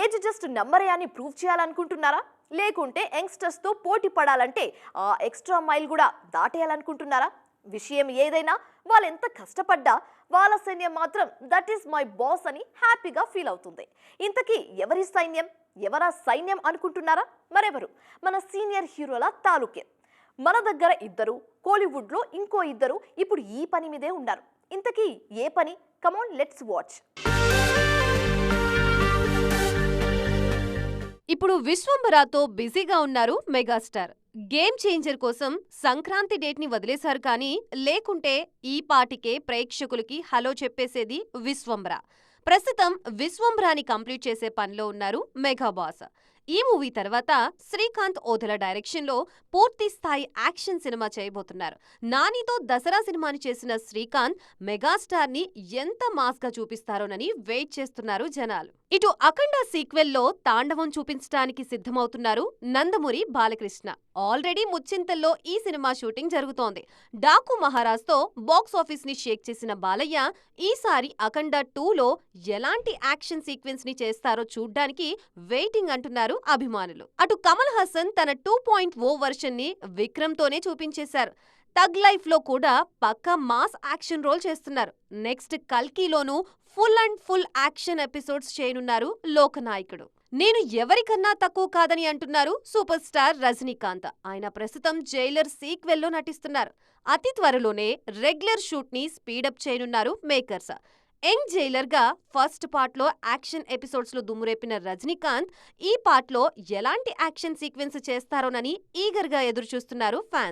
Age just నెంబరే అని prove చేయాలనుకుంటున్నారా? లేకుంటే యంగ్స్టర్స్తో పోటీ పడాలంటే ఆ ఎక్స్ట్రా మైల్ కూడా దాటేయాలనుకుంటున్నారా? విషయం ఏదైనా వాళ్ళు ఎంత కష్టపడ్డా వాళ్ళ సైన్యం మాత్రం దట్ ఈస్ మై బాస్ అని హ్యాపీగా ఫీల్ అవుతుంది. ఇంతకీ ఎవరి సైన్యం? ఎవరా సైన్యం అనుకుంటున్నారా? మరెవరు? మన సీనియర్ హీరోల తాలూకే. మన దగ్గర ఇద్దరు కోలీవుడ్లో ఇంకో ఇద్దరు ఇప్పుడు ఈ పని మీదే ఉన్నారు. ఇంతకీ ఏ పని? Come on let's watch. ఇప్పుడు విశ్వంబరాతో బిజీగా ఉన్నారు మెగాస్టార్. గేమ్ చేంజర్ కోసం సంక్రాంతి డేట్ని వదిలేశారు కానీ లేకుంటే ఈ పాటికే ప్రేక్షకులకి హలో చెప్పేసేది విశ్వంబర ప్రస్తుతం విశ్వంబరాని కంప్లీట్ చేసే పనిలో ఉన్నారు మెగాబాస్. ఈ మూవీ తర్వాత శ్రీకాంత్ ఓదల డైరెక్షన్లో పూర్తి స్థాయి యాక్షన్ సినిమా చేయబోతున్నారు. నానితో దసరా సినిమాని చేసిన శ్రీకాంత్ మెగాస్టార్ని ఎంత మాస్గా చూపిస్తారోనని వెయిట్ చేస్తున్నారు జనాలు. ఇటు అఖండ సీక్వెల్లో తాండవం చూపించడానికి సిద్ధమవుతున్నారు నందమూరి బాలకృష్ణ. ఆల్రెడీ ముచ్చింతల్లో ఈ సినిమా షూటింగ్ జరుగుతోంది. డాకు మహారాజ్తో బాక్స్ ఆఫీస్ని షేక్ చేసిన బాలయ్య ఈసారి అఖండ టూలో ఎలాంటి యాక్షన్ సీక్వెన్స్ని చేస్తారో చూడ్డానికి వెయిటింగ్ అంటున్నారు అభిమానులు. అటు కమల్ హాసన్ తన టూ పాయింట్ ఓ వర్షన్ని విక్రమ్ తోనే చూపించేశారు. తగ్ లైఫ్లో కూడా పక్కా మాస్ యాక్షన్ రోల్ చేస్తున్నారు. Next కల్కీలోనూ full and full action episodes చేయనున్నారు లోకనాయకుడు. నేను ఎవరికన్నా తక్కువ కాదని అంటున్నారు సూపర్ స్టార్ రజనీకాంత్. ఆయన ప్రస్తుతం జైలర్ సీక్వెల్లో నటిస్తున్నారు. అతి త్వరలోనే రెగ్యులర్ షూట్ని స్పీడప్ చేయనున్నారు మేకర్స్. యంగ్ జైలర్గా ఫస్ట్ పార్ట్లో యాక్షన్ ఎపిసోడ్స్లో దుమ్మురేపిన రజనీకాంత్ ఈ పార్ట్లో ఎలాంటి యాక్షన్ సీక్వెన్స్ చేస్తారోనని ఈగర్గా ఫ్యాన్స్.